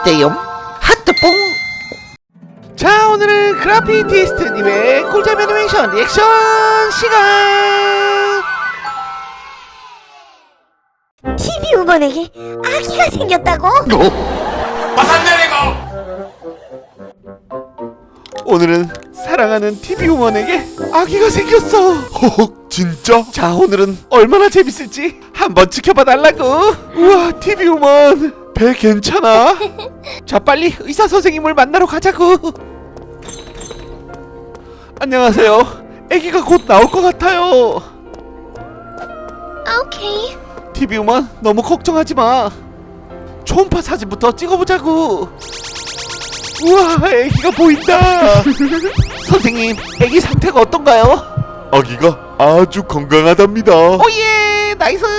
있대요. 하트뽕. 자 오늘은 그라피티스트님의 꿀잼 애니메이션 리액션 시간. TV 우먼에게 아기가 생겼다고? 오늘은 사랑하는 TV 우먼에게 아기가 생겼어. 허, 진짜? 자, 오늘은 얼마나 재밌을지 한번 지켜봐 달라고. 우와, TV 우먼 배 괜찮아? 자, 빨리 의사 선생님을 만나러 가자고. 안녕하세요. 아기가 곧 나올 것 같아요. 오케이. TV 우먼 너무 걱정하지 마. 초음파 사진부터 찍어보자고. 우와, 아기가 보인다. 선생님, 아기 상태가 어떤가요? 아기가 아주 건강하답니다. 오예, 나이스.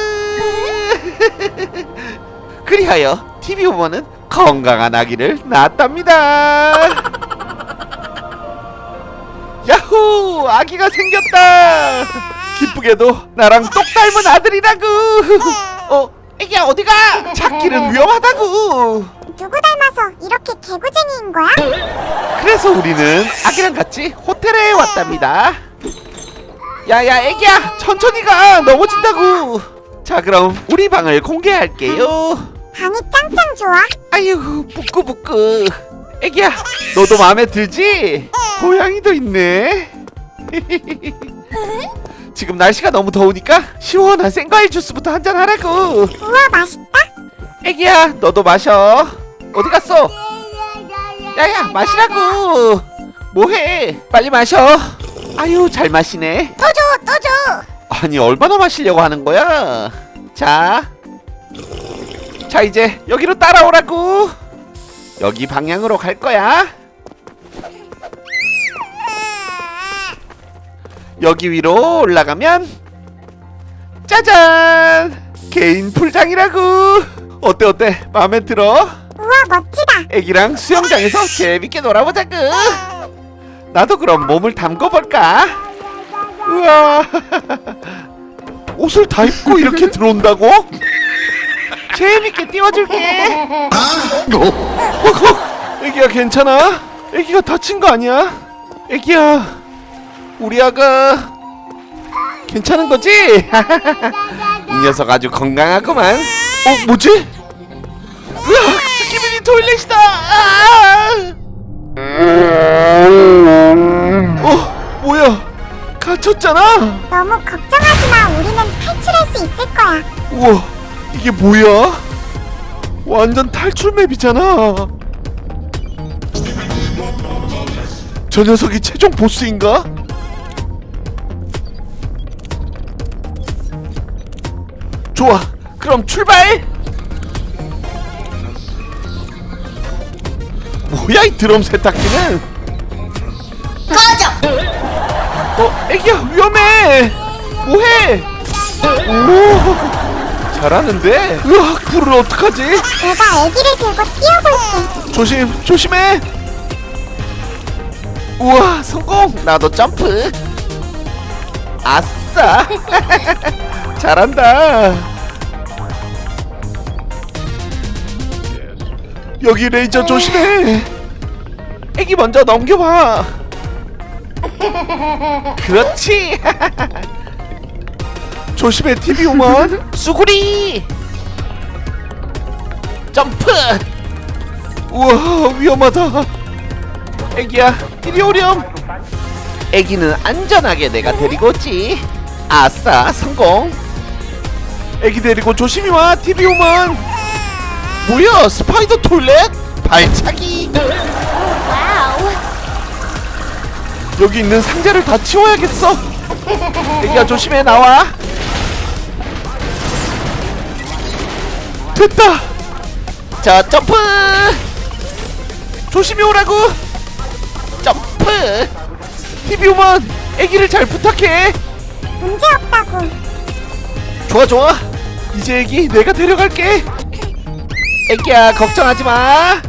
그리하여 TV 우먼은 건강한 아기를 낳았답니다. 야호, 아기가 생겼다. 기쁘게도 나랑 똑 닮은 아들이라고. 어, 애기야 어디가? 찾기는 위험하다고. 누구 닮아서 이렇게 개구쟁이인 거야? 그래서 우리는 아기랑 같이 호텔에 왔답니다. 야야 애기야 천천히 가 넘어진다고. 자 그럼 우리 방을 공개할게요. 방이 짱짱 좋아. 아유 부끄부끄. 애기야 너도 마음에 들지? 고양이도 있네. 지금 날씨가 너무 더우니까 시원한 생과일 주스부터 한잔 하라고. 우와 맛있다. 애기야 너도 마셔. 어디 갔어? 야야 마시라고 뭐해 빨리 마셔 아유 잘 마시네 또 줘, 또 줘. 아니 얼마나 마시려고 하는 거야 자 자 이제 여기로 따라오라고. 여기 방향으로 갈 거야. 여기 위로 올라가면 짜잔! 개인 풀장이라고. 어때 어때? 마음에 들어? 우와 멋지다. 애기랑 수영장에서 재밌게 놀아보자구 나도 그럼 몸을 담궈볼까? 우와. 옷을 다 입고 이렇게 들어온다고? 재밌게 띄워줄게 허허, 애기야 괜찮아? 애기가 다친 거 아니야? 애기야 우리 아가 괜찮은 거지? 이 녀석 아주 건강하구만 어 뭐지? 으악 스키비디 토일렛이다 아! 어 뭐야 갇혔잖아 너무 걱정하지 마. 우리는 탈출할 수 있을 거야. 우와 이게 뭐야 완전 탈출 맵이잖아 저 녀석이 최종 보스인가? 좋아 그럼 출발 뭐야 이 드럼 세탁기는 꺼져. 어, 애기야 위험해. 뭐해? 오, 잘하는데. 으악, 불을 어떡하지? 내가 아기를 들고 뛰어볼게. 조심, 조심해. 우와, 성공. 나도 점프. 아싸. 잘한다. 여기 레이저 조심해. 애기 먼저 넘겨봐. 그렇지. 조심해 TV 오만. 수구리. 점프. 우와 위험하다. 애기야 이리 오렴. 애기는 안전하게 내가 데리고 오지. 아싸 성공. 애기 데리고 조심히 와 TV 오만. 뭐야 스파이더 톨렛? 발차기. 와우. 여기 있는 상자를 다 치워야겠어. 애기야 조심해 나와. 됐다. 자 점프. 조심히 오라고. 점프. TV 오만 애기를 잘 부탁해. 문제 없다고. 좋아 좋아. 이제 애기 내가 데려갈게. 애기야 걱정하지 마.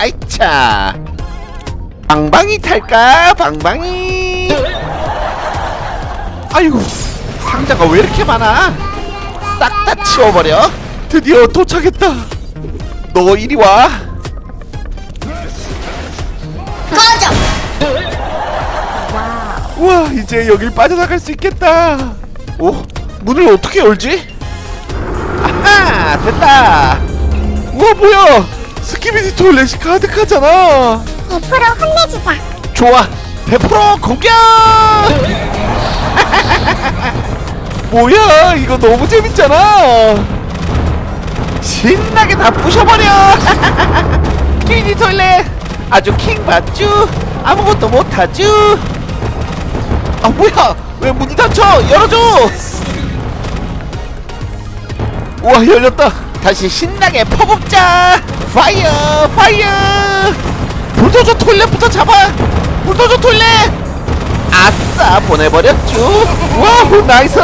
아이차. 방방이 탈까? 방방이. 아이고 상자가 왜 이렇게 많아? 싹 다 치워버려. 드디어 도착했다. 너 이리 와. 꺼져. 와 이제 여길 빠져나갈 수 있겠다. 오 문을 어떻게 열지? 아하 됐다. 우와 뭐야 스키비디 톨렛이 가득하잖아. 100% 혼내주자. 좋아 100% 공격. 뭐야 이거 너무 재밌잖아. 신나게 다 부셔버려. 키니 토일렛 아주 킹 맞쥬? 아무것도 못하쥬? 아 뭐야? 왜 문이 닫혀? 열어줘! 우와 열렸다. 다시 신나게 퍼붓자. 파이어 파이어! 불도저 톨렛부터 잡아! 불도저 톨렛 아싸 보내버렸죠 와우 나이스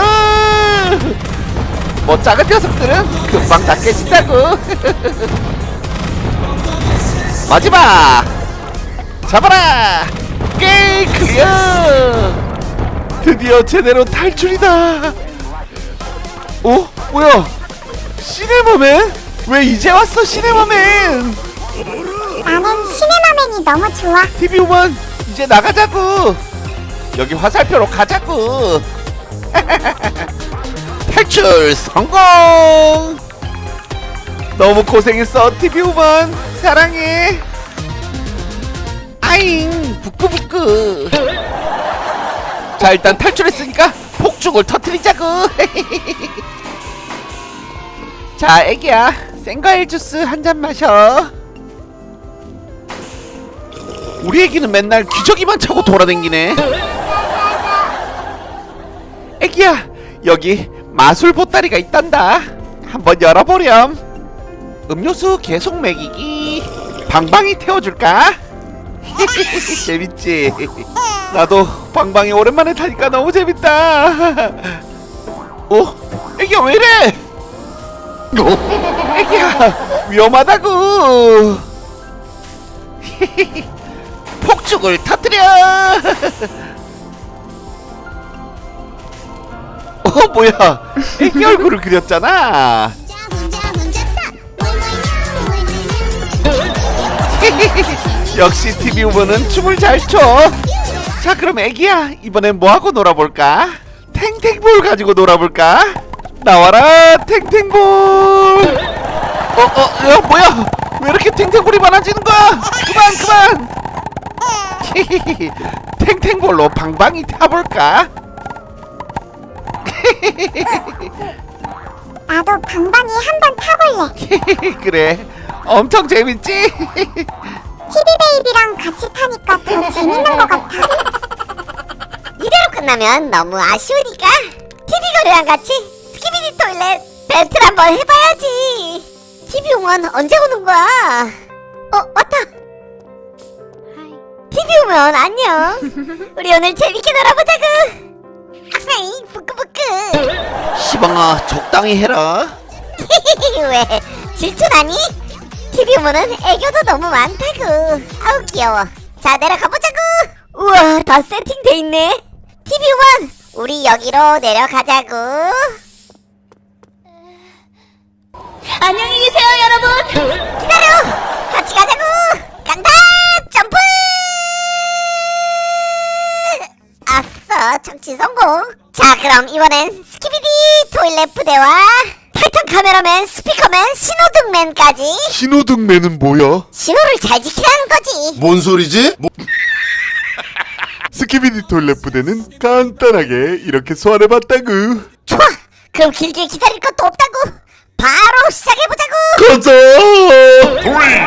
뭐 작은 녀석들은 금방 다 깨진다고. 마지막! 잡아라! 게임 클리어! 드디어 제대로 탈출이다! 어? 뭐야? 시네마맨? 왜 이제 왔어 시네마맨? 나는 시네마맨이 너무 좋아. TV 우먼 이제 나가자고! 여기 화살표로 가자고 탈출 성공! 너무 고생했어 TV 우먼. 사랑해. 아잉 부끄부끄. 자 일단 탈출했으니까 폭죽을 터트리자고 자 애기야 생과일 주스 한 잔 마셔. 우리 애기는 맨날 기저귀만 차고 돌아댕기네. 애기야, 여기 마술 보따리가 있단다. 한번 열어보렴. 음료수 계속 먹이기. 방방이 태워줄까? 재밌지? 나도 방방이 오랜만에 타니까 너무 재밌다. 어? 애기야 왜 이래? 애기야 위험하다고. 폭죽을 터뜨려! 어 뭐야? 애기 얼굴을 그렸잖아. 역시 TV 후보는 춤을 잘 춰. 자 그럼 애기야 이번엔 뭐 하고 놀아볼까? 탱탱볼 가지고 놀아볼까? 나와라 탱탱볼. 어어 어, 뭐야? 왜 이렇게 탱탱볼이 많아지는 거야? 그만 그만. 탱탱볼로 방방이 타볼까? 나도 방방이 한번 타볼래. 그래 엄청 재밌지? TV 베이비랑 같이 타니까 더 재밌는 것 같아. 이대로 끝나면 너무 아쉬우니까 TV거리랑 같이 스키비디 토일렛 배틀 한번 해봐야지 TV 용원 언제 오는 거야? 어 왔다 TV 오면 안녕 우리 오늘 재밌게 놀아보자구 아이 부끄부끄 시방아 적당히 해라. 왜 질투나니? TV 오면은 애교도 너무 많다구. 아우 귀여워. 자 내려가보자구. 우와 다 세팅돼 있네. TV 오면 우리 여기로 내려가자구. 안녕히 계세요 여러분. 기다려. 같이 가자구 간다 점프 아싸 착지 성공. 자 그럼 이번엔 스키비디 토일렛 부대와 타이탄 카메라맨 스피커맨 신호등맨까지. 신호등맨은 뭐야? 신호를 잘 지키라는 거지. 뭔 소리지? 뭐, 스키비디 톨렛 부대는 간단하게 이렇게 소환해봤다구. 좋아. 그럼 길게 기다릴 것도 없다고 바로 시작해보자고 가자! Three,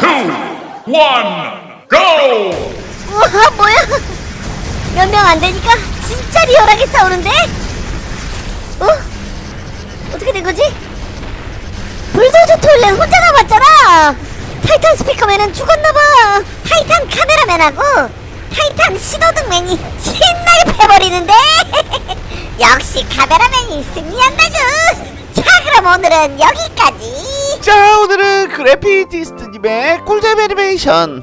two, one, go! 우와 뭐야 몇 명 안 되니까 진짜 리얼하게 싸우는데? 어? 어떻게 된 거지? 불도저 토일렛 혼자 남았잖아! 타이탄 스피커맨은 죽었나봐! 타이탄 카메라맨하고 타이탄 신호등맨이 신나게 패버리는데? 역시 카메라맨이 승리한다구 자 그럼 오늘은 여기까지! 자 오늘은 그래피티스트님의 꿀잼 애니메이션